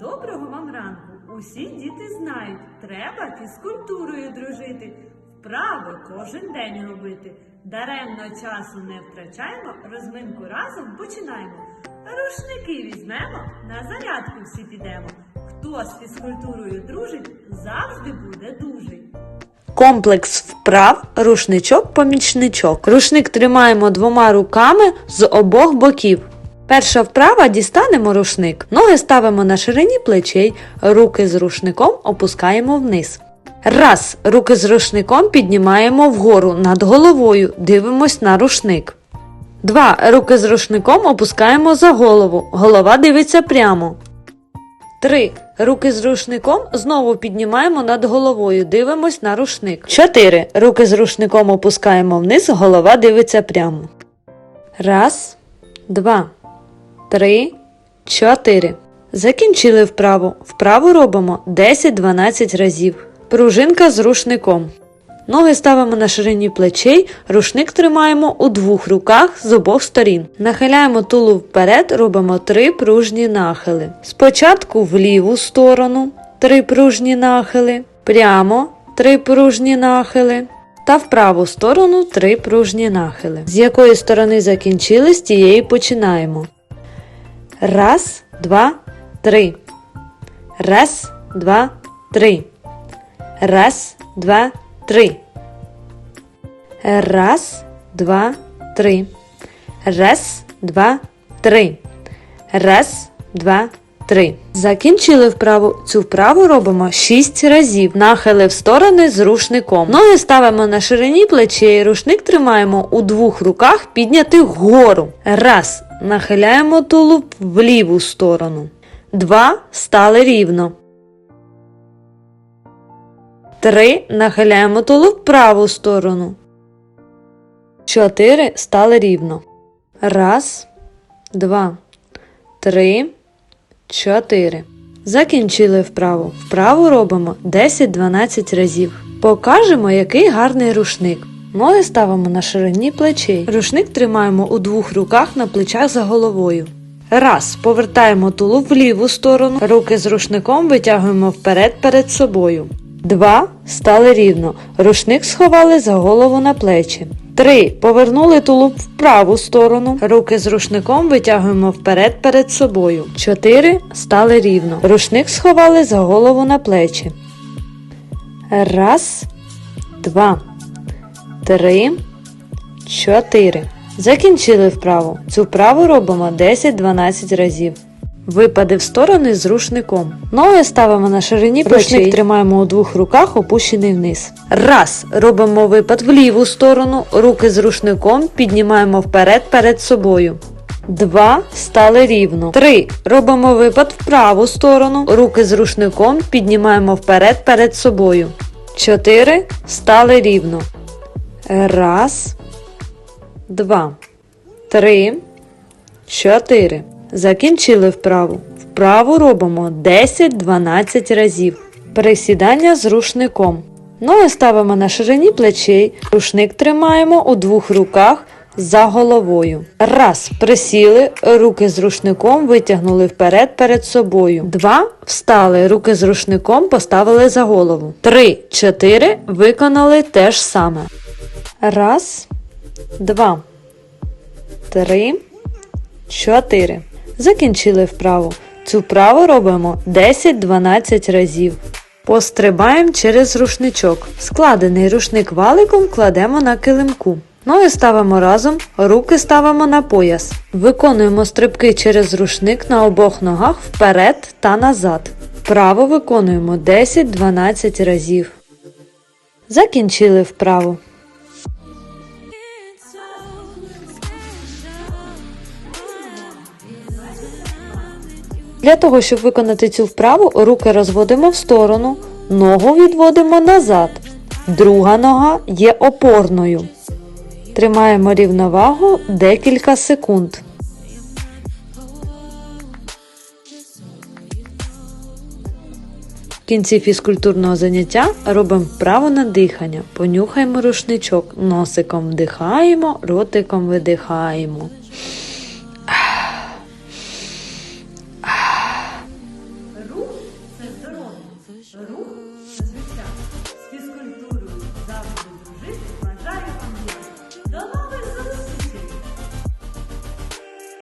Доброго вам ранку! Усі діти знають, треба фізкультурою дружити, вправи кожен день робити. Даремно часу не втрачаємо, розминку разом починаємо. Рушники візьмемо, на зарядку всі підемо. Хто з фізкультурою дружить, завжди буде дужий. Комплекс вправ рушничок-помічничок. Рушник тримаємо двома руками з обох боків. Перша вправа дістанемо рушник. Ноги ставимо на ширині плечей, руки з рушником опускаємо вниз. Раз. Руки з рушником піднімаємо вгору над головою, дивимось на рушник. Два. Руки з рушником опускаємо за голову. Голова дивиться прямо. 3. Руки з рушником знову піднімаємо над головою, дивимось на рушник. 4. Руки з рушником опускаємо вниз, голова дивиться прямо. Раз, два, три, чотири. Закінчили вправу. Вправу робимо 10-12 разів. Пружинка з рушником. Ноги ставимо на ширині плечей, рушник тримаємо у двох руках з обох сторін. Нахиляємо тулуб вперед, робимо три пружні нахили. Спочатку в ліву сторону три пружні нахили, прямо три пружні нахили. Та в праву сторону три пружні нахили. З якої сторони закінчили, з тієї починаємо. Раз, два, три. Раз, два, три. Раз, два, три. Раз, два, три. Раз, два, три. Раз, два, три. Закінчили вправу. Цю вправу робимо 6 разів. Нахили в сторони з рушником. Ноги ставимо на ширині плечей. Рушник тримаємо у двох руках підняти вгору. Раз. Нахиляємо тулуб в ліву сторону. Два. Стали рівно. Три. Нахиляємо тулуб в праву сторону. Чотири. Стали рівно. Раз, два, три, чотири. Закінчили вправу. Вправу робимо 10-12 разів. Покажемо, який гарний рушник. Ноги ставимо на ширині плечей. Рушник тримаємо у двох руках на плечах за головою. Раз. Повертаємо тулуб в ліву сторону. Руки з рушником витягуємо вперед перед собою. Два. Стали рівно. Рушник сховали за голову на плечі. Три. Повернули тулуб в праву сторону. Руки з рушником витягуємо вперед перед собою. Чотири. Стали рівно. Рушник сховали за голову на плечі. Раз, два, три, чотири. Закінчили вправу. Цю вправу робимо 10-12 разів. Випади в сторони з рушником. Ноги ставимо на ширині плечей. Рушник тримаємо у двох руках, опущений вниз. Раз. Робимо випад в ліву сторону. Руки з рушником піднімаємо вперед перед собою. Два. Стали рівно. Три. Робимо випад в праву сторону. Руки з рушником піднімаємо вперед перед собою. Чотири. Стали рівно. Раз. Два. Три. Чотири. Закінчили вправу. Вправу робимо 10-12 разів. Присідання з рушником. Ноги ставимо на ширині плечей. Рушник тримаємо у двох руках за головою. Раз. Присіли, руки з рушником витягнули вперед перед собою. Два. Встали, руки з рушником поставили за голову. Три. Чотири. Виконали те ж саме. Раз. Два. Три. Чотири. Закінчили вправу. Цю вправу робимо 10-12 разів. Пострибаємо через рушничок. Складений рушник валиком кладемо на килимку. Ноги ставимо разом, руки ставимо на пояс. Виконуємо стрибки через рушник на обох ногах вперед та назад. Вправо виконуємо 10-12 разів. Закінчили вправу. Для того, щоб виконати цю вправу, руки розводимо в сторону, ногу відводимо назад. Друга нога є опорною. Тримаємо рівновагу декілька секунд. В кінці фізкультурного заняття робимо вправо на дихання. Понюхаємо рушничок. Носиком вдихаємо, ротиком видихаємо. Рух звичайно життя. З фізкультурою завжди дружити. Бажаю